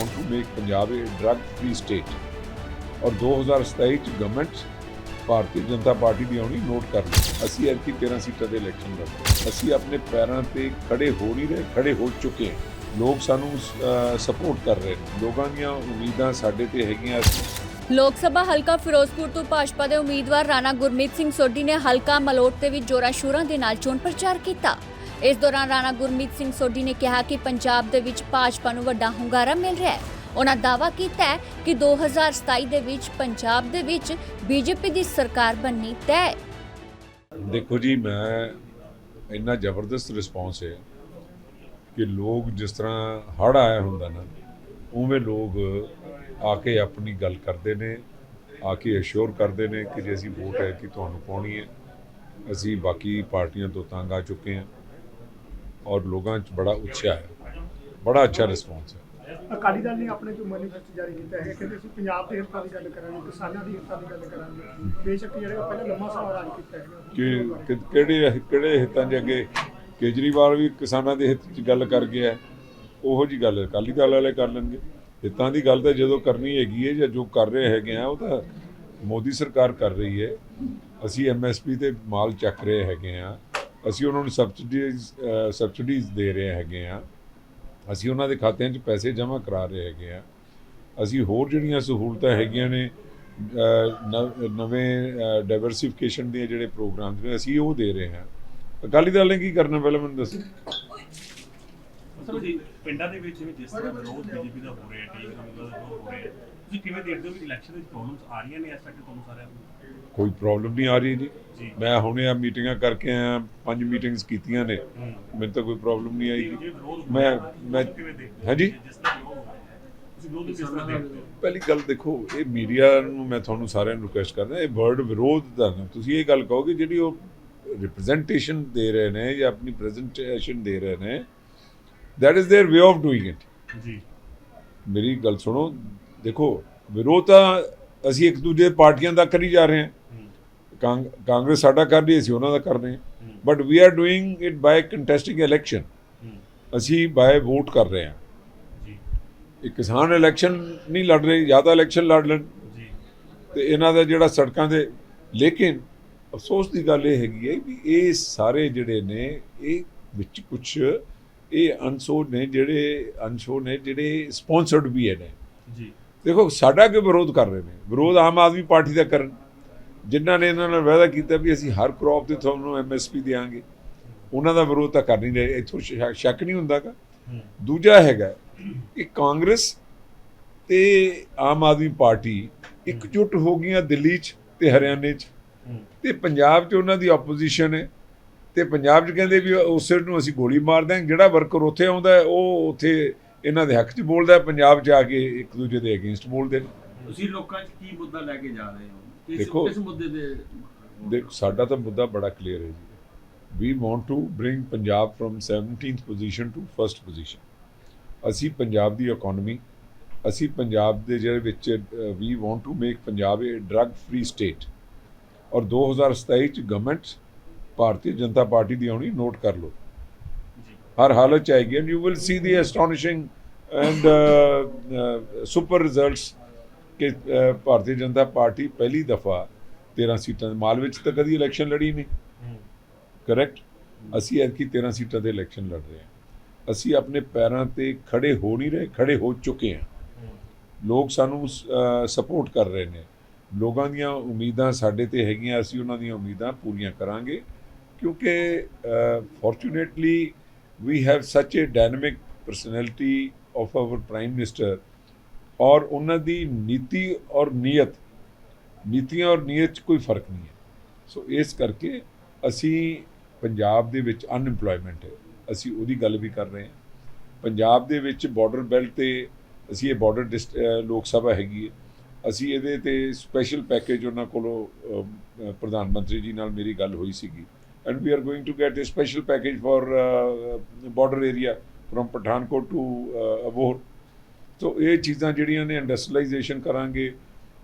Want to make Punjab a drug free state ਔਰ 2027 ਚ government ਭਾਰਤੀ Janata party ਦੀ ਆਉਣੀ note ਕਰ ਲਈ ਅਸੀਂ ਐਤਕੀ 13 ਸੀਟਾਂ ਦੇ ਇਲੈਕਸ਼ਨ ਲੜਦੇ ਅਸੀਂ ਆਪਣੇ ਪੈਰਾਂ ਤੇ ਖੜੇ ਹੋ ਨਹੀਂ ਰਹੇ ਖੜੇ ਹੋ ਚੁੱਕੇ ਲੋਕ ਸਾਨੂੰ ਸਪੋਰਟ ਕਰ ਰਹੇ ਲੋਕਾਂ ਦੀਆਂ ਉਮੀਦਾਂ ਸਾਡੇ ਤੇ ਹੈਗੀਆਂ ਲੋਕ ਸਭਾ ਹਲਕਾ ਫਿਰੋਜ਼ਪੁਰ ਤੋਂ ਭਾਜਪਾ ਦੇ ਉਮੀਦਵਾਰ ਰਾਣਾ ਗੁਰਮੀਤ ਸਿੰਘ ਸੋਢੀ ਨੇ ਹਲਕਾ ਮਲੋਟ ਤੇ ਵੀ ਜੋਰਾਂ ਸ਼ੋਰਾਂ ਦੇ ਨਾਲ ਚੋਣ ਪ੍ਰਚਾਰ ਕੀਤਾ ਇਸ ਦੌਰਾਨ ਰਾਣਾ ਗੁਰਮੀਤ ਸਿੰਘ ਸੋਢੀ ਨੇ ਕਿਹਾ ਕਿ ਪੰਜਾਬ ਦੇ ਵਿੱਚ ਭਾਜਪਾ ਨੂੰ ਵੱਡਾ ਹੁੰਗਾਰਾ ਮਿਲ ਰਿਹਾ ਹੈ। ਉਹਨਾਂ ਦਾਅਵਾ ਕੀਤਾ ਹੈ ਕਿ 2027 ਦੇ ਵਿੱਚ ਪੰਜਾਬ ਦੇ ਵਿੱਚ ਬੀਜੇਪੀ ਦੀ ਸਰਕਾਰ ਬਣਨੀ ਤੈਅ ਹੈ। ਦੇਖੋ ਜੀ, ਮੈਂ ਇੰਨਾ ਜ਼ਬਰਦਸਤ ਰਿਸਪੌਂਸ ਹੈ ਕਿ ਲੋਕ ਜਿਸ ਤਰ੍ਹਾਂ ਹੜ ਆਇਆ ਹੁੰਦਾ ਨਾ, ਉਵੇਂ ਲੋਕ ਆ ਕੇ ਆਪਣੀ ਗੱਲ ਕਰਦੇ ਨੇ, ਆ ਕੇ ਅਸ਼ੋਰ ਕਰਦੇ ਨੇ ਕਿ ਜੇ ਅਸੀਂ ਵੋਟ ਹੈ ਕਿ ਤੁਹਾਨੂੰ ਪਾਉਣੀ ਹੈ, ਅਸੀਂ ਬਾਕੀ ਪਾਰਟੀਆਂ ਤੋਂ ਤੰਗ ਆ ਚੁੱਕੇ ਹਾਂ। ਔਰ ਲੋਕਾਂ 'ਚ ਬੜਾ ਉਤਸ਼ਾਹ ਹੈ। ਬੜਾ ਅੱਛਾ ਰਿਸਪੌਂਸ ਹੈ। ਅਕਾਲੀ ਦਲ ਨੇ ਆਪਣੇ ਜੋ ਮੈਨੀਫੈਸਟੋ ਜਾਰੀ ਕੀਤਾ ਹੈ ਕਹਿੰਦੇ ਅਸੀਂ ਪੰਜਾਬ ਦੇ ਹਿੱਤਾਂ ਦੀ ਗੱਲ ਕਰਾਂਗੇ ਕਿਸਾਨਾਂ ਦੀ ਹਿੱਤਾਂ ਦੀ ਗੱਲ ਕਰਾਂਗੇ। ਬੇਸ਼ੱਕ ਜਿਹੜਾ ਪਹਿਲਾਂ ਲੰਮਾ ਸਮਾਂ ਰਾਜ ਕੀਤਾ ਹੈ। ਕਿ ਕਿ- ਕਿਹੜੇ ਕਿਹੜੇ ਹਿੱਤਾਂ ਦੇ ਅੱਗੇ ਕੇਜਰੀਵਾਲ ਵੀ ਕਿਸਾਨਾਂ ਦੇ ਹਿੱਤ 'ਚ ਗੱਲ ਕਰ ਗਿਆ ਉਹੋ ਜੀ ਗੱਲ ਅਕਾਲੀ ਦਲ ਵਾਲੇ ਕਰ ਲੈਣਗੇ। ਹਿੱਤਾਂ ਦੀ ਗੱਲ ਤਾਂ ਜਦੋਂ ਕਰਨੀ ਹੈਗੀ ਹੈ ਜਾਂ ਜੋ ਕਰ ਰਹੇ ਹੈਗੇ ਆ ਉਹ ਤਾਂ ਮੋਦੀ ਸਰਕਾਰ ਕਰ ਰਹੀ ਹੈ। ਅਸੀਂ ਐਮਐਸਪੀ ਤੇ ਮਾਲ ਚੱਕ ਰਹੇ ਹੈਗੇ ਆ। ਅਸੀਂ ਉਹਨਾਂ ਨੂੰ ਸਬਸਿਡੀਜ਼ ਸਬਸਿਡੀਜ਼ ਦੇ ਰਹੇ ਹੈਗੇ ਆ ਅਸੀਂ ਉਹਨਾਂ ਦੇ ਖਾਤਿਆਂ 'ਚ ਪੈਸੇ ਜਮ੍ਹਾਂ ਕਰਾ ਰਹੇ ਹੈਗੇ ਆ ਅਸੀਂ ਹੋਰ ਜਿਹੜੀਆਂ ਸਹੂਲਤਾਂ ਹੈਗੀਆਂ ਨੇ ਨਵ- ਨਵੇਂ ਡਾਈਵਰਸਿਫਿਕੇਸ਼ਨ ਦੇ ਜਿਹੜੇ ਪ੍ਰੋਗਰਾਮ ਨੇ, ਅਸੀਂ ਉਹ ਦੇ ਰਹੇ ਹਾਂ। ਅਕਾਲੀ ਦਲ ਨੇ ਕੀ ਕਰਨਾ ਪਹਿਲਾਂ ਮੈਨੂੰ ਦੱਸੋ? ਸਰ ਜੀ ਪਿੰਡਾਂ ਦੇ ਵਿੱਚ ਵੀ ਜਿਸ ਤਰ੍ਹਾਂ ਵਿਰੋਧ ਬੀਜੇਪੀ ਦਾ ਹੋ ਰਿਹਾ ਹੈ ਟੀਮ ਦਾ ਵਿਰੋਧ ਹੋ ਰਿਹਾ ਹੈ ਤੁਸੀਂ ਕਿਵੇਂ ਦੇਖਦੇ ਹੋ ਕਿ ਇਲੈਕਸ਼ਨ ਵਿੱਚ ਪ੍ਰੋਬਲਮਸ ਆ ਰਹੀਆਂ ਨੇ ਇਸ ਤੱਕ ਤੁਹਾਨੂੰ ਸਾਰਿਆਂ ਨੂੰ? ਕੋਈ ਪ੍ਰੋਬਲਮ ਨਹੀਂ ਆ ਰਹੀ ਜੀ। ਮੈਂ ਹੁਣੇ ਆ ਮੀਟਿੰਗਾਂ ਕਰਕੇ ਆਇਆ ਪੰਜ ਮੀਟਿੰਗਸ ਕੀਤੀਆਂ ਨੇ। ਮੈਨੂੰ ਤਾਂ ਕੋਈ ਪ੍ਰੋਬਲਮ ਨਹੀਂ ਆਈ ਮੈਂ ਮੈਂ? ਹਾਂਜੀ? ਪਹਿਲੀ ਗੱਲ ਦੇਖੋ ਇਹ ਮੀਡੀਆ ਨੂੰ ਮੈਂ ਤੁਹਾਨੂੰ ਸਾਰਿਆਂ ਨੂੰ ਰਿਕੁਐਸਟ ਕਰਦਾ ਇਹ ਵਰਡ ਵਿਰੋਧ ਦਾ ਨਾ। ਤੁਸੀਂ ਇਹ ਗੱਲ ਕਹੋਗੇ ਜਿਹੜੀ ਉਹ ਰਿਪਰੈਜ਼ੈਂਟੇਸ਼ਨ ਦੇ ਰਹੇ ਨੇ ਜਾਂ ਆਪਣੀ ਪ੍ਰੈਜੈਂਟੇਸ਼ਨ ਦੇ ਰਹੇ ਨੇ that is their way of doing it. ਜੀ ਮੇਰੀ ਗੱਲ ਸੁਣੋ ਦੇਖੋ ਵਿਰੋਧ ਤਾਂ ਅਸੀਂ ਇੱਕ ਦੂਜੇ ਪਾਰਟੀਆਂ ਦਾ ਕਰੀ ਜਾ ਰਹੇ ਹਾਂ ਕਾਂਗ- ਕਾਂਗਰਸ ਸਾਡਾ ਕਰ ਰਹੀ ਹੈ ਅਸੀਂ ਉਹਨਾਂ ਦਾ ਕਰ ਰਹੇ ਹਾਂ but we are doing it by contesting election ਅਸੀਂ ਬਾਈ ਵੋਟ ਕਰ ਰਹੇ ਹਾਂ ਜੀ ਇਹ ਕਿਸਾਨ ਇਲੈਕਸ਼ਨ ਨਹੀਂ ਲੜ ਰਹੇ ਜਾਂ ਤਾਂ ਇਲੈਕਸ਼ਨ ਲੜ ਲੈਣ ਜੀ ਤੇ ਇਹਨਾਂ ਦਾ ਜਿਹੜਾ ਸੜਕਾਂ ਦੇ ਲੇਕਿਨ ਅਫਸੋਸ ਦੀ ਗੱਲ ਇਹ ਹੈਗੀ ਹੈ ਵੀ ਇਹ ਸਾਰੇ ਜਿਹੜੇ ਨੇ ਇਹ ਵਿੱਚ ਕੁਝ ਇਹ ਅਨਸੋਰ ਨੇ ਜਿਹੜੇ ਅਨਸ਼ੋਰ ਨੇ ਜਿਹੜੇ ਸਪਾਂਸਰਡ ਵੀ ਹੈ ਨੇ। ਜੀ। ਦੇਖੋ ਸਾਡਾ ਕਿ ਵਿਰੋਧ ਕਰ ਰਹੇ ਨੇ? ਵਿਰੋਧ ਆਮ ਆਦਮੀ ਪਾਰਟੀ ਦਾ ਕਰਨ। ਜਿਨ੍ਹਾਂ ਨੇ ਇਹਨਾਂ ਨਾਲ ਵਾਅਦਾ ਕੀਤਾ ਵੀ ਅਸੀਂ ਹਰ ਕ੍ਰੌਪ ਤੇ ਤੁਹਾਨੂੰ ਐਮਐਸਪੀ ਦੇਵਾਂਗੇ ਉਹਨਾਂ ਦਾ ਵਿਰੋਧ ਤਾਂ ਕਰ ਨਹੀਂ ਰਹੇ। ਇੱਥੋਂ ਸ਼ੱਕ- ਨਹੀਂ ਹੁੰਦਾਗਾ। ਹੂੰ, ਦੂਜਾ ਹੈਗਾ ਕਿ ਕਾਂਗਰਸ ਤੇ ਆਮ ਆਦਮੀ ਪਾਰਟੀ ਇਕਜੁੱਟ ਹੋ ਗਈਆਂ ਦਿੱਲੀ 'ਚ ਤੇ ਹਰਿਆਣੇ 'ਚ। ਤੇ ਪੰਜਾਬ 'ਚ ਉਹਨਾਂ ਦੀ ਆਪੋਜੀਸ਼ਨ ਹੈ। ਤੇ ਪੰਜਾਬ 'ਚ ਕਹਿੰਦੇ ਵੀ ਉਸੇ ਨੂੰ ਅਸੀਂ ਗੋਲੀ ਮਾਰ ਦਾਂਗੇ ਜਿਹੜਾ ਵਰਕਰ ਉੱਥੇ ਆਉਂਦਾ ਉਹ ਉੱਥੇ ਇਹਨਾਂ ਦੇ ਹੱਕ 'ਚ ਬੋਲਦਾ ਪੰਜਾਬ 'ਚ ਆ ਕੇ ਇੱਕ ਦੂਜੇ ਦੇ ਅਗੇਂਸਟ ਬੋਲਦੇ ਨੇ। ਤੁਸੀਂ ਲੋਕਾਂ 'ਚ ਕੀ ਮੁੱਦਾ ਲੈ ਕੇ ਜਾ ਰਹੇ ਹੋ? ਕਿਸ ਦੇਖੋ- ਕਿਸ ਮੁੱਦੇ ਦੇ ਦੇਖੋ ਸਾਡਾ ਤਾਂ ਮੁੱਦਾ ਬੜਾ ਕਲੀਅਰ ਹੈ ਜੀ। We want to bring Punjab from 17th position to first position ਅਸੀਂ ਪੰਜਾਬ ਦੀ ਇਕਨੋਮੀ ਅਸੀਂ ਪੰਜਾਬ ਦੇ ਜਿਹੜੇ ਵਿੱਚ we want to make Punjab a drug free state ਔਰ 2027 ਚ ਗਵਰਨਮੈਂਟ ਭਾਰਤੀ ਜਨਤਾ ਪਾਰਟੀ ਦੀ ਆਉਣੀ ਨੋਟ ਕਰ ਲਓ। ਹਰ ਹਾਲਤ ਚ ਆਏਗੀ and you will see the astonishing and super results ਕਿ ਭਾਰਤੀ ਜਨਤਾ ਪਾਰਟੀ ਪਹਿਲੀ ਦਫਾ 13 ਸੀਟਾਂ ਮਾਲ ਵਿੱਚ ਤਾਂ ਕਦੀ ਇਲੈਕਸ਼ਨ ਲੜੀ ਨਹੀਂ। ਕਰੈਕਟ ਅਸੀਂ ਐਤਕੀ 13 ਸੀਟਾਂ ਦੇ ਇਲੈਕਸ਼ਨ ਲੜ ਰਹੇ ਹਾਂ। ਅਸੀਂ ਆਪਣੇ ਪੈਰਾਂ ਤੇ ਖੜੇ ਹੋ ਨਹੀਂ ਰਹੇ ਖੜੇ ਹੋ ਚੁੱਕੇ ਹੂੰ, ਲੋਕ ਸਾਨੂੰ ਸਪੋਰਟ ਕਰ ਰਹੇ ਨੇ। ਲੋਕਾਂ ਦੀਆਂ ਉਮੀਦਾਂ ਸਾਡੇ ਤੇ ਹੈਗੀਆਂ ਅਸੀਂ ਉਹਨਾਂ ਦੀਆਂ ਉਮੀਦਾਂ ਪੂਰੀਆਂ ਕਰਾਂਗੇ। ਕਿਉਂਕਿ fortunately we have such a dynamic personality of our prime minister ਔਰ ਉਹਨਾਂ ਦੀ ਨੀਤੀ ਔਰ ਨੀਅਤ ਨੀਤੀਆਂ ਔਰ ਨੀਅਤ 'ਚ ਕੋਈ ਫ਼ਰਕ ਨਹੀਂ ਹੈ ਸੋ ਇਸ ਕਰਕੇ ਅਸੀਂ ਪੰਜਾਬ ਦੇ ਵਿੱਚ ਅਨਐਮਪਲੋਇਮੈਂਟ ਹੈ ਅਸੀਂ ਉਹਦੀ ਗੱਲ ਵੀ ਕਰ ਰਹੇ ਹਾਂ ਪੰਜਾਬ ਦੇ ਵਿੱਚ ਬਾਰਡਰ ਬੈਲਟ ਤੇ ਅਸੀਂ ਇਹ ਬਾਰਡਰ ਲੋਕ ਸਭਾ ਹੈਗੀ ਹੈ ਅਸੀਂ ਇਹਦੇ ਤੇ ਸਪੈਸ਼ਲ ਪੈਕੇਜ ਉਹਨਾਂ ਕੋਲੋਂ ਪ੍ਰਧਾਨ ਮੰਤਰੀ ਜੀ ਨਾਲ ਮੇਰੀ ਗੱਲ ਹੋਈ ਸੀਗੀ and we are going to get a special package for border area from Pathankot to Abohar so ਇਹ ਚੀਜ਼ਾਂ ਜਿਹੜੀਆਂ ਨੇ ਇੰਡਸਟਰੀਲਾਈਜੇਸ਼ਨ ਕਰਾਂਗੇ।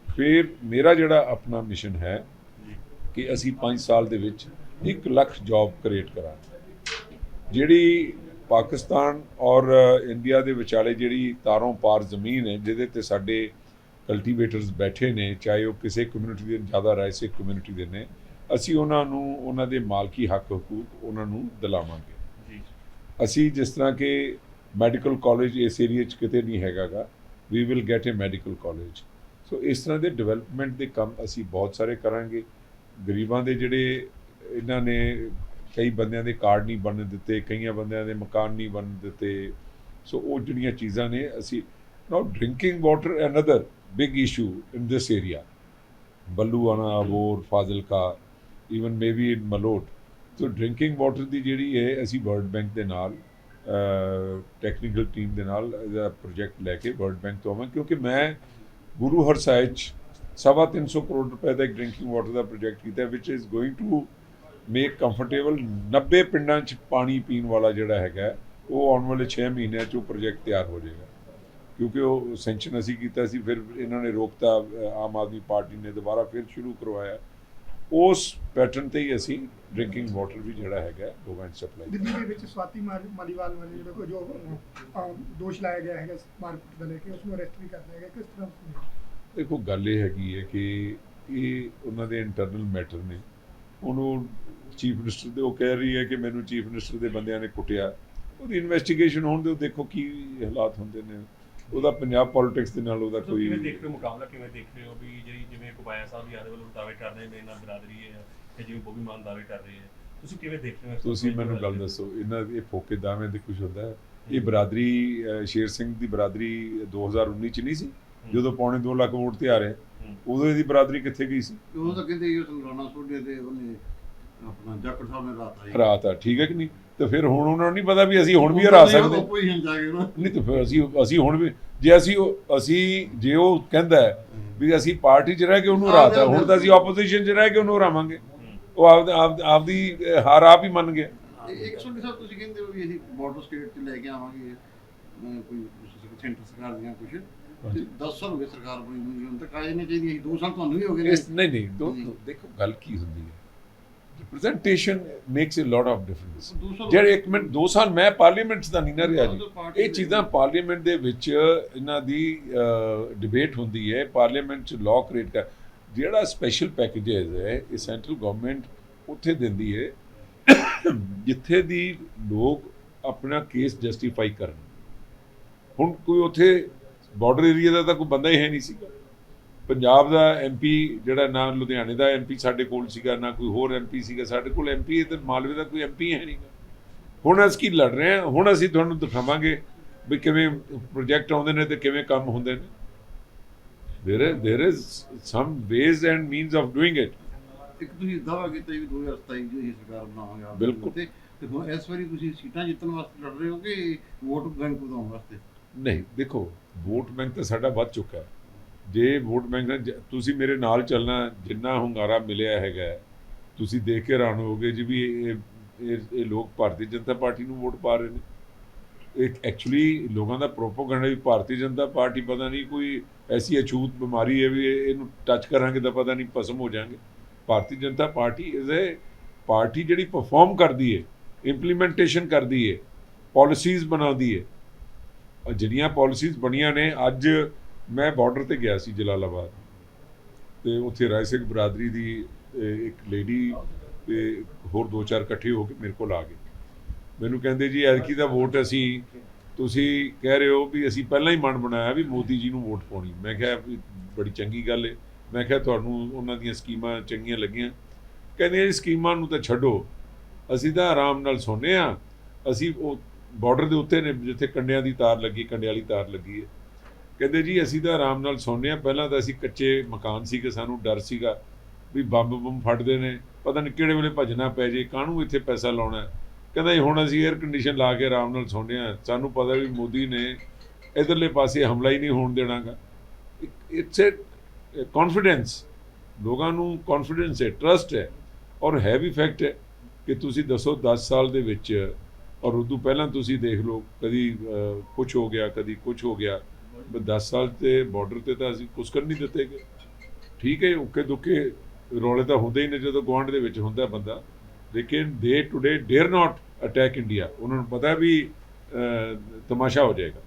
ਫਿਰ ਮੇਰਾ ਜਿਹੜਾ ਆਪਣਾ ਮਿਸ਼ਨ ਹੈ ਕਿ ਅਸੀਂ 5 ਸਾਲ ਦੇ ਵਿੱਚ 1 ਲੱਖ ਜੌਬ ਕ੍ਰੀਏਟ ਕਰਾਂਗੇ। ਜਿਹੜੀ ਪਾਕਿਸਤਾਨ ਔਰ ਇੰਡੀਆ ਦੇ ਵਿਚਾਲੇ ਜਿਹੜੀ ਤਾਰੋਂ ਪਾਰ ਜ਼ਮੀਨ ਹੈ, ਜਿਹਦੇ ਤੇ ਸਾਡੇ ਕਲਟੀਵੇਟਰਸ ਬੈਠੇ ਨੇ, ਚਾਹੇ ਉਹ ਕਿਸੇ ਕਮਿਊਨਿਟੀ ਦੇ ਜ਼ਿਆਦਾ ਰਾਇਸੇ ਕਮਿਊਨਿਟੀ ਦੇ ਨੇ ਅਸੀਂ ਉਹਨਾਂ ਨੂੰ ਉਹਨਾਂ ਦੇ ਮਾਲਕੀ ਹੱਕ ਹਕੂਕ ਉਹਨਾਂ ਨੂੰ ਦਿਲਾਵਾਂਗੇ। ਜੀ ਅਸੀਂ ਜਿਸ ਤਰ੍ਹਾਂ ਕਿ ਮੈਡੀਕਲ ਕਾਲਜ ਇਸ ਏਰੀਆ 'ਚ ਕਿਤੇ ਨਹੀਂ ਹੈਗਾਗਾ we will get a medical college so ਇਸ ਤਰ੍ਹਾਂ ਦੇ ਡਿਵੈਲਪਮੈਂਟ ਦੇ ਕੰਮ ਅਸੀਂ ਬਹੁਤ ਸਾਰੇ ਕਰਾਂਗੇ। ਗਰੀਬਾਂ ਦੇ ਜਿਹੜੇ ਇਹਨਾਂ ਨੇ ਕਈ ਬੰਦਿਆਂ ਦੇ ਕਾਰਡ ਨਹੀਂ ਬਣਨ ਦਿੱਤੇ ਕਈਆਂ ਬੰਦਿਆਂ ਦੇ ਮਕਾਨ ਨਹੀਂ ਬਣਨ ਦਿੱਤੇ। ਸੋ ਉਹ ਜਿਹੜੀਆਂ ਚੀਜ਼ਾਂ ਨੇ ਅਸੀਂ now drinking water another big issue in this area Balluana Abohar Fazilka even maybe in Malot so drinking water ਦੀ ਜਿਹੜੀ ਹੈ ਅਸੀਂ ਵਰਲਡ ਬੈਂਕ ਦੇ ਨਾਲ ਟੈਕਨੀਕਲ ਟੀਮ ਦੇ ਨਾਲ, ਇਹਦਾ ਪ੍ਰੋਜੈਕਟ ਲੈ ਕੇ ਵਰਲਡ ਬੈਂਕ ਤੋਂ ਆਵਾਂ ਕਿਉਂਕਿ ਮੈਂ ਗੁਰੂ ਹਰਸਾਏ 'ਚ ਸਵਾ ਤਿੰਨ ਸੌ ਕਰੋੜ ਰੁਪਏ ਦਾ ਇੱਕ ਡਰਿੰਕਿੰਗ ਵਾਟਰ ਦਾ ਪ੍ਰੋਜੈਕਟ ਕੀਤਾ which is going to make comfortable 90 ਪਿੰਡਾਂ 'ਚ ਪਾਣੀ ਪੀਣ ਵਾਲਾ ਜਿਹੜਾ ਹੈਗਾ, ਉਹ ਆਉਣ ਵਾਲੇ 6 ਮਹੀਨਿਆਂ 'ਚ ਉਹ ਪ੍ਰੋਜੈਕਟ ਤਿਆਰ ਹੋ ਜਾਏਗਾ। ਕਿਉਂਕਿ ਉਹ ਸੈਂਕਸ਼ਨ ਅਸੀਂ ਕੀਤਾ ਸੀ, ਫਿਰ ਇਹਨਾਂ ਨੇ ਰੋਕਤਾ ਆਮ ਆਦਮੀ ਪਾਰਟੀ ਨੇ ਦੁਬਾਰਾ ਫਿਰ ਸ਼ੁਰੂ ਕਰਵਾਇਆ। ਉਸ ਪੈਟਰਨ ਤੇ ਹੀ ਅਸੀਂ ਡਰਿੰਕਿੰਗ ਵਾਟਰ ਵੀ ਜਿਹੜਾ ਹੈਗਾ ਲੋਕਾਂ 'ਚ ਸਪਲਾਈ ਦਿੱਲੀ ਦੇ ਵਿੱਚ ਸਵਾਤੀ ਮਾਲ- ਮਾਲੀਵਾਲ ਵਾਲੇ ਜਿਹੜੇ ਕੋ ਜੋ ਦੋਸ਼ ਲਾਇਆ ਗਿਆ ਹੈਗਾ ਮਾਰਕੀਟ ਦਾ ਲੈ ਕੇ ਉਸ ਨੂੰ ਅਰੈਸਟ ਵੀ ਕਰ ਲਿਆ ਗਿਆ। ਕਿਸ ਤਰ੍ਹਾਂ ਦੇਖੋ ਗੱਲ ਇਹ ਹੈਗੀ ਹੈ ਕਿ ਇਹ ਉਹਨਾਂ ਦੇ ਇੰਟਰਨਲ ਮੈਟਰ ਨੇ। ਉਹਨੂੰ ਚੀਫ ਮਿਨਿਸਟਰ ਦੇ ਉਹ ਕਹਿ ਰਹੀ ਹੈ ਕਿ ਮੈਨੂੰ ਚੀਫ ਮਿਨਿਸਟਰ ਦੇ ਬੰਦਿਆਂ ਨੇ ਕੁੱਟਿਆ। ਉਹਦੀ ਇਨਵੈਸਟੀਗੇਸ਼ਨ ਹੋਣ ਦਿਓ ਦੇਖੋ ਕੀ ਹਾਲਾਤ ਹੁੰਦੇ ਨੇ। ਉਹਦਾ ਪੰਜਾਬ ਪੋਲਿਟਿਕਸ ਦੇ ਨਾਲ ਉਹਦਾ ਕੋਈ ਕਿਵੇਂ ਦੇਖ ਰਹੇ ਹੋ ਮੁਕਾਬਲਾ ਕਿਵੇਂ ਦੇਖ ਰਹੇ ਹੋ ਵੀ ਜਿਹੜੀ ਜਿਵੇਂ ਕੁਬਾਇਆ ਸਾਹਿਬ ਯਾਦ ਵੱਲੋਂ ਦਾਅਵੇ ਕਰ ਰਹੇ ਨੇ ਨਾਲ ਬਰਾਦਰੀ ਹੈ ਤੇ ਜਿਵੇਂ ਬੋਬੀ ਮਾਨ ਦਾਅਵੇ ਕਰ ਰਹੀ ਹੈ ਤੁਸੀਂ ਕਿਵੇਂ ਦੇਖ ਰਹੇ ਹੋ ਤੁਸੀਂ? ਮੈਨੂੰ ਗੱਲ ਦੱਸੋ ਇਹਨਾਂ ਇਹ ਫੋਕੇ ਦਾਅਵੇਂ ਦੇ ਕੁਝ ਹੁੰਦਾ ਹੈ? ਇਹ ਬਰਾਦਰੀ ਸ਼ੇਰ ਸਿੰਘ ਦੀ ਬਰਾਦਰੀ 2019 ਚ ਨਹੀਂ ਸੀ? ਜਦੋਂ ਪੌਣੇ 2 ਲੱਖ ਵੋਟ ਤੇ ਆ ਰਹੇ। ਉਦੋਂ ਇਹਦੀ ਬਰਾਦਰੀ ਕਿੱਥੇ ਗਈ ਸੀ? ਉਹ ਤਾਂ ਕਹਿੰਦੇ ਇਹ ਸੰਗਰਾਣਾ ਸੋਢੇ ਤੇ ਉਹਨੇ ਆਪਣਾ ਜਾਕਰ ਸਾਹਿਬ ਨੇ ਰਾਤ ਆਈ। ਰਾਤ ਆ ਠੀਕ ਹੈ ਕਿ ਨਹੀਂ? ਤੇ ਫਿਰ ਹੁਣ ਉਹਨਾਂ ਨੂੰ ਨਹੀਂ ਪਤਾ ਵੀ ਅਸੀਂ ਹੁਣ ਵੀ ਹਰਾ ਸਕਦੇ। ਨਹੀਂ ਤੇ ਫਿਰ ਅਸੀਂ ਅਸੀਂ ਹੁਣ ਵੀ ਜੇ ਅਸੀਂ ਅਸੀਂ ਜੇ ਉਹ ਕਹਿੰਦਾ ਵੀ ਅਸੀਂ ਪਾਰਟੀ 'ਚ ਰਹਿ ਕੇ ਉਹਨੂੰ ਹਰਾਤਾ ਹੁਣ ਤਾਂ ਅਸੀਂ ਆਪੋਜੀਸ਼ਨ 'ਚ ਰਹਿ ਕੇ ਉਹਨੂੰ ਹਰਾਵਾਂਗੇ। ਉਹ ਆਪ ਆਪ- ਆਪਦੀ ਹਾਰ ਆਪ ਹੀ ਮੰਨ ਗਿਆ। ਇੱਕ ਸੌ ਸਾਹਿਬ ਤੁਸੀਂ ਕਹਿੰਦੇ ਹੋ ਵੀ ਅਸੀਂ ਬਾਰਡਰ ਸਟੇਟ ਤੇ ਲੈ ਕੇ ਆਵਾਂਗੇ ਕੋਈ ਸੈਂਟਰ ਸਰਕਾਰ ਦੀਆਂ ਕੁਝ ਤੇ 10 ਸਾਲ ਹੋ ਗਏ ਸਰਕਾਰ ਬਣੀ ਨੂੰ ਤੱਕ ਆਏ ਨਹੀਂ ਚਾਹੀਦੀ ਅਸੀਂ 2 ਸਾਲ ਤੁਹਾਨੂੰ ਵੀ ਹੋ ਗਏ ਨਹੀਂ ਨਹੀਂ ਦੇਖੋ ਗੱਲ ਕੀ ਹੁੰਦੀ ਹੈ। Representation makes a lot of difference ਦੋ ਜਿਹੜੇ ਇੱਕ ਮਿੰਟ ਦੋ ਸਾਲ ਮੈਂ ਪਾਰਲੀਮੈਂਟ ਤਾਂ ਨਹੀਂ ਨਾ ਰਿਹਾ ਜੀ। ਇਹ ਚੀਜ਼ਾਂ ਪਾਰਲੀਮੈਂਟ ਦੇ ਵਿੱਚ ਇਹਨਾਂ ਦੀ ਡਿਬੇਟ ਹੁੰਦੀ ਹੈ। ਪਾਰਲੀਮੈਂਟ 'ਚ ਲਾਅ ਕ੍ਰੀਏਟ ਕਰ ਜਿਹੜਾ ਸਪੈਸ਼ਲ ਪੈਕੇਜਸ ਹੈ ਇਹ ਸੈਂਟਰਲ ਗਵਰਨਮੈਂਟ ਉੱਥੇ ਦਿੰਦੀ ਹੈ ਜਿੱਥੇ ਦੀ ਲੋਕ ਆਪਣਾ ਕੇਸ ਜਸਟੀਫਾਈ ਕਰਨ। ਹੁਣ ਕੋਈ ਉੱਥੇ ਬਾਰਡਰ ਏਰੀਆ ਦਾ ਤਾਂ ਕੋਈ ਬੰਦਾ ਹੀ ਹੈ ਨਹੀਂ ਸੀਗਾ ਪੰਜਾਬ ਦਾ ਐਮਪੀ ਜਿਹੜਾ ਨਾ ਲੁਧਿਆਣੇ ਦਾ ਐਮਪੀ ਸਾਡੇ ਕੋਲ ਸੀਗਾ ਨਾ ਕੋਈ ਹੋਰ ਐਮਪੀ ਸੀਗਾ। ਸਾਡੇ ਕੋਲ ਐਮਪੀ ਤੇ ਮਾਲਵੇ ਦਾ ਕੋਈ ਐਮਪੀ ਹੈ ਨਹੀਂਗਾ। ਹੁਣ ਅਸੀਂ ਕੀ ਲੜ ਰਹੇ ਹਾਂ? ਹੁਣ ਅਸੀਂ ਤੁਹਾਨੂੰ ਦਿਖਾਵਾਂਗੇ ਵੀ ਕਿਵੇਂ ਪ੍ਰੋਜੈਕਟ ਆਉਂਦੇ ਨੇ ਤੇ ਕਿਵੇਂ ਕੰਮ ਹੁੰਦੇ ਨੇ। There is there is some ways and means of doing it ਇੱਕ ਤੁਸੀਂ ਦਾਵਾ ਕੀਤਾ ਵੀ 2027 ਜੋ ਇਹ ਸਰਕਾਰ ਬਣਾਵਾਂਗੇ ਆਪ ਬਿਲਕੁਲ। ਤੇ ਹੁਣ ਇਸ ਵਾਰੀ ਤੁਸੀਂ ਸੀਟਾਂ ਜਿੱਤਣ ਵਾਸਤੇ ਲੜ ਰਹੇ ਹੋ ਕਿ ਵੋਟ ਬੈਂਕ ਵਧਾਉਣ ਵਾਸਤੇ? ਨਹੀਂ ਦੇਖੋ ਵੋਟ ਬੈਂਕ ਤਾਂ ਸਾਡਾ ਵੱਧ ਚੁੱਕਾ ਹੈ। ਜੇ ਵੋਟ ਬੈਂਕ ਨਾਲ ਤੁਸੀਂ ਮੇਰੇ ਨਾਲ ਚੱਲਣਾ, ਜਿੰਨਾ ਹੁੰਗਾਰਾ ਮਿਲਿਆ ਹੈਗਾ, ਤੁਸੀਂ ਦੇਖ ਕੇ ਹੈਰਾਨ ਹੋਗੇ ਜੀ ਵੀ ਇਹ ਇਹ ਲੋਕ ਭਾਰਤੀ ਜਨਤਾ ਪਾਰਟੀ ਨੂੰ ਵੋਟ ਪਾ ਰਹੇ ਨੇ। ਇਹ ਐਕਚੁਅਲੀ ਲੋਕਾਂ ਦਾ ਪ੍ਰੋਪੋਗੈਂਡਾ ਵੀ ਭਾਰਤੀ ਜਨਤਾ ਪਾਰਟੀ, ਪਤਾ ਨਹੀਂ ਕੋਈ ਐਸੀ ਅਛੂਤ ਬਿਮਾਰੀ ਹੈ ਵੀ ਇਹਨੂੰ ਟੱਚ ਕਰਾਂਗੇ ਤਾਂ ਪਤਾ ਨਹੀਂ ਪਸਮ ਹੋ ਜਾਾਂਗੇ Bharatiya Janata party is a party ਜਿਹੜੀ ਪਰਫਾਰਮ ਕਰਦੀ ਹੈ ਇੰਪਲੀਮੈਂਟੇਸ਼ਨ ਕਰਦੀ ਹੈ ਪਾਲਿਸੀਜ਼ ਬਣਾਉਂਦੀ ਹੈ। ਔਰ ਜਿਹੜੀਆਂ ਪਾਲਿਸੀਜ਼ ਬਣੀਆਂ ਨੇ, ਅੱਜ ਮੈਂ ਬਾਰਡਰ ਤੇ ਗਿਆ ਸੀ ਜਲਾਲਾਬਾਦ ਤੇ ਉੱਥੇ ਰਾਏ ਸਿੰਘ ਬਰਾਦਰੀ ਦੀ ਇੱਕ ਲੇਡੀ ਤੇ ਹੋਰ ਦੋ ਚਾਰ ਇਕੱਠੇ ਹੋ ਕੇ ਮੇਰੇ ਕੋਲ ਆ ਗਏ। ਮੈਨੂੰ ਕਹਿੰਦੇ ਜੀ ਐਰਕੀ ਦਾ ਵੋਟ ਅਸੀਂ, ਤੁਸੀਂ ਕਹਿ ਰਹੇ ਹੋ ਵੀ ਅਸੀਂ ਪਹਿਲਾਂ ਹੀ ਮਨ ਬਣਾਇਆ ਵੀ ਮੋਦੀ ਜੀ ਨੂੰ ਵੋਟ ਪਾਉਣੀ। ਮੈਂ ਕਿਹਾ ਵੀ ਬੜੀ ਚੰਗੀ ਗੱਲ ਹੈ ਮੈਂ ਕਿਹਾ ਤੁਹਾਨੂੰ ਉਹਨਾਂ ਦੀਆਂ ਸਕੀਮਾਂ ਚੰਗੀਆਂ ਲੱਗੀਆਂ। ਕਹਿੰਦੇ ਇਹ ਸਕੀਮਾਂ ਨੂੰ ਤਾਂ ਛੱਡੋ। ਅਸੀਂ ਤਾਂ ਆਰਾਮ ਨਾਲ ਸੋਨੇ ਆ ਅਸੀਂ ਉਹ ਬਾਰਡਰ ਦੇ ਉੱਤੇ ਨੇ, ਜਿੱਥੇ ਕੰਡਿਆਂ ਦੀ ਤਾਰ ਲੱਗੀ, ਕੰਡਿਆਂ ਵਾਲੀ ਤਾਰ ਲੱਗੀ ਹੈ ਕਹਿੰਦੇ ਜੀ, ਅਸੀਂ ਤਾਂ ਆਰਾਮ ਨਾਲ ਸੌਂਦੇ ਆ ਪਹਿਲਾਂ ਤਾਂ ਅਸੀਂ ਕੱਚੇ ਮਕਾਨ ਸੀਗੇ, ਸਾਨੂੰ ਡਰ ਸੀਗਾ ਵੀ ਬੰਬ ਬੰਬ ਫਟਦੇ ਨੇ। ਪਤਾ ਨਹੀਂ ਕਿਹੜੇ ਵੇਲੇ ਭੱਜਣਾ ਪੈ ਜੇ, ਕਾਹਨੂੰ ਇੱਥੇ ਪੈਸਾ ਲਾਉਣਾ ਕਹਿੰਦਾ ਜੀ ਹੁਣ ਅਸੀਂ 에ਅਰ ਕੰਡੀਸ਼ਨ ਲਾ ਕੇ ਆਰਾਮ ਨਾਲ ਸੌਂਦੇ ਆ ਸਾਨੂੰ ਪਤਾ ਵੀ ਮੋਦੀ ਨੇ ਇਧਰਲੇ ਪਾਸੇ ਹਮਲਾ ਹੀ ਨਹੀਂ ਹੋਣ ਦੇਣਾਗਾ। ਇਟਸ ਅ ਕੌਨਫੀਡੈਂਸ ਲੋਕਾਂ ਨੂੰ ਕੌਨਫੀਡੈਂਸ ਹੈ ਟਰਸਟ ਹੈ ਔਰ ਹੈ ਵੀ ਫੈਕਟ ਹੈ ਕਿ ਤੁਸੀਂ ਦੱਸੋ 10 ਸਾਲ ਦੇ ਵਿੱਚ ਔਰ ਉਦੋਂ ਪਹਿਲਾਂ ਤੁਸੀਂ ਦੇਖ ਲਓ, ਕਦੀ ਕੁਝ ਹੋ ਗਿਆ, ਕਦੀ ਕੁਝ ਹੋ ਗਿਆ। 10 ਸਾਲ ਤੇ ਬਾਰਡਰ ਤੇ ਤਾਂ ਅਸੀਂ ਕੁਝ ਕਰ ਨਹੀਂ ਦਿੱਤੇ ਗਏ ਠੀਕ ਹੈ ਉੱਕੇ ਦੁੱਕੇ ਰੌਲੇ ਤਾਂ ਹੁੰਦੇ ਹੀ ਨੇ ਜਦੋਂ ਗੁਆਂਢ ਦੇ ਵਿੱਚ ਹੁੰਦਾ ਬੰਦਾ। ਲੇਕਿਨ they today dare not attack India ਉਹਨਾਂ ਨੂੰ ਪਤਾ ਵੀ ਤਮਾਸ਼ਾ ਹੋ ਜਾਏਗਾ।